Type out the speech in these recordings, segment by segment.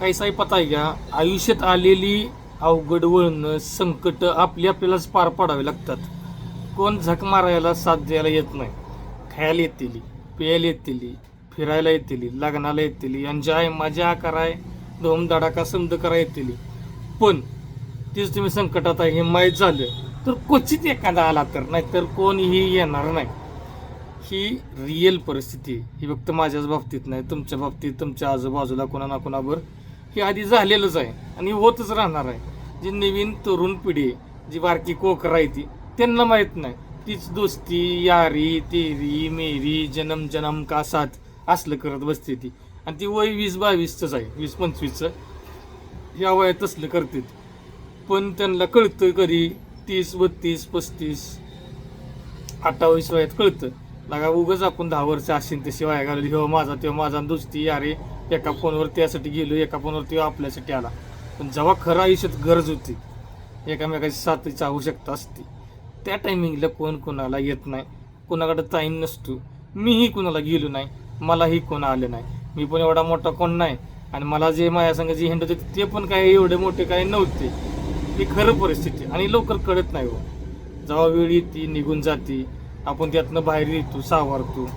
काहीसाही पता आहे का आयुष्यात आलेली अवघड वळणं संकट आपली आपल्यालाच पार पाडावे लागतात. कोण झक मारायला साथ द्यायला येत नाही. खायला येतील प्यायला येतील फिरायला येतील लग्नाला येतील एन्जॉय मजा कराय धोमधडाका समद करा येतील. पण तीच तुम्ही संकटात आहे हे माहीत झालं तर क्वचित एखादा आला तर नाहीतर कोणीही येणार नाही. ही रिअल परिस्थिती ही फक्त माझ्याच बाबतीत नाही तुमच्या बाबतीत तुमच्या आजूबाजूला कोणा ना कोणावर हे आधी झालेलंच आहे आणि होतच राहणार आहे. जी नवीन तरुण पिढी आहे जी बारकी कोकरा आहे ती त्यांना माहीत नाही. तीच दोस्ती यारी तेरी मेरी जन्म जन्म का साथ असलं करत बसते ती. आणि ती वय वीस बावीसचंच आहे वीस पंचवीसचं. ह्या वयात तसलं करते पण त्यांना कळतं कधी तीस बत्तीस पस्तीस अठ्ठावीस वयात कळतं. लागा उगंच आपण दहा वर्ष असेल तशी वाया घालवली हो माझा तेव्हा माझा दोस्ती यारे एका फोनवर त्यासाठी गेलो एका फोनवर आपल्यासाठी आला. पण जेव्हा खरं आयुष्यात गरज होती एकामेकाची साथीची आवश्यकता असते त्या टायमिंगला कोण कोणाला येत नाही. कोणाकडे टाईम नसतो. मीही कोणाला गेलो नाही. मलाही कोण आलं नाही. मी पण एवढा मोठा कोण नाही. आणि मला जे माझ्या संघ जे हिंड होते ते पण काय एवढे मोठे काय नव्हते. ही खरं परिस्थिती. आणि लवकर कळत नाही हो. जेव्हा वेळ येते निघून जाते. आपण त्यातनं बाहेर येतो सावरतो.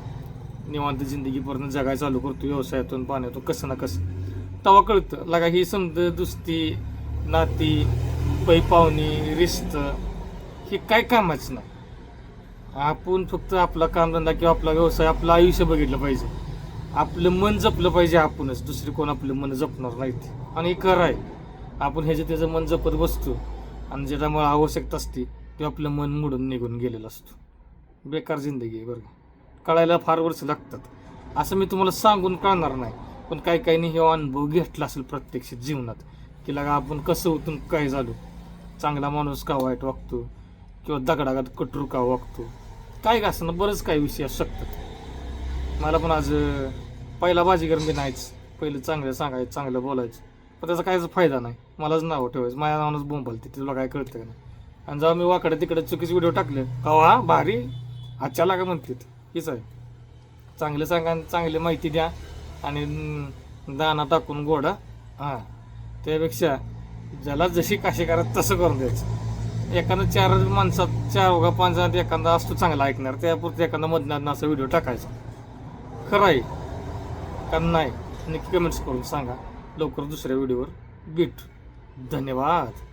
निवांत जिंदगीपर्यंत जगाय चालू करतो व्यवसायातून पाण्यातून कसं ना कसं. तवा कळतं. लगा ही समज दुस्ती नाती पै पाहुणी रिस्त हे काय कामाचं नाही. आपण फक्त आपला कामधंदा किंवा आपला व्यवसाय आपलं आयुष्य बघितलं पाहिजे. आपलं मन जपलं पाहिजे आपणच. दुसरे कोण आपलं मन जपणार नाहीत आणि हे खरं आहे. आपण ह्याचं त्याचं मन जपत बसतो. आणि ज्याच्यामुळे आवश्यकता असते ते आपलं मन मोडून निघून गेलेलं असतो. बेकार जिंदगी आहे बरं कळायला फार वर्ष लागतात. असं मी तुम्हाला सांगून कळणार नाही. पण काही काहींनी हे अनुभव घेतला असेल प्रत्यक्ष जीवनात की लगा आपण कसं होतून काय झालो. चांगला माणूस का वाईट वागतो? किंवा दगडागात कटरू का वागतो? काय का असं बरंच काही विषय असू शकतात. मला पण आज पहिला बाजीगर मी नाहीच. पहिलं चांगलं सांगायचं चांगलं बोलायचं. पण त्याचा काहीच फायदा नाही. मलाच नाव ठेवायचं. माझ्या नावानंच बोंबलते तुला काय कळतं का नाही? आणि जेव्हा मी वाकडे तिकडे चुकीचे व्हिडिओ टाकले कवा भारी अच्छा लागा म्हणतात. हीच आहे. चांगलं सांगा चांगली माहिती द्या आणि दाना टाकून गोडा. हां. त्यापेक्षा ज्याला जशी काशी करत तसं करून द्यायचं. एखादं चार माणसात चार ओघा पाच जणात एखादा असतो चांगला ऐकणार त्यापुरतं एखादा मधनात असा व्हिडिओ टाकायचा. खरं आहे का नाही? नक्की कमेंट्स करून सांगा. लवकर दुसऱ्या व्हिडिओवर भेट. धन्यवाद.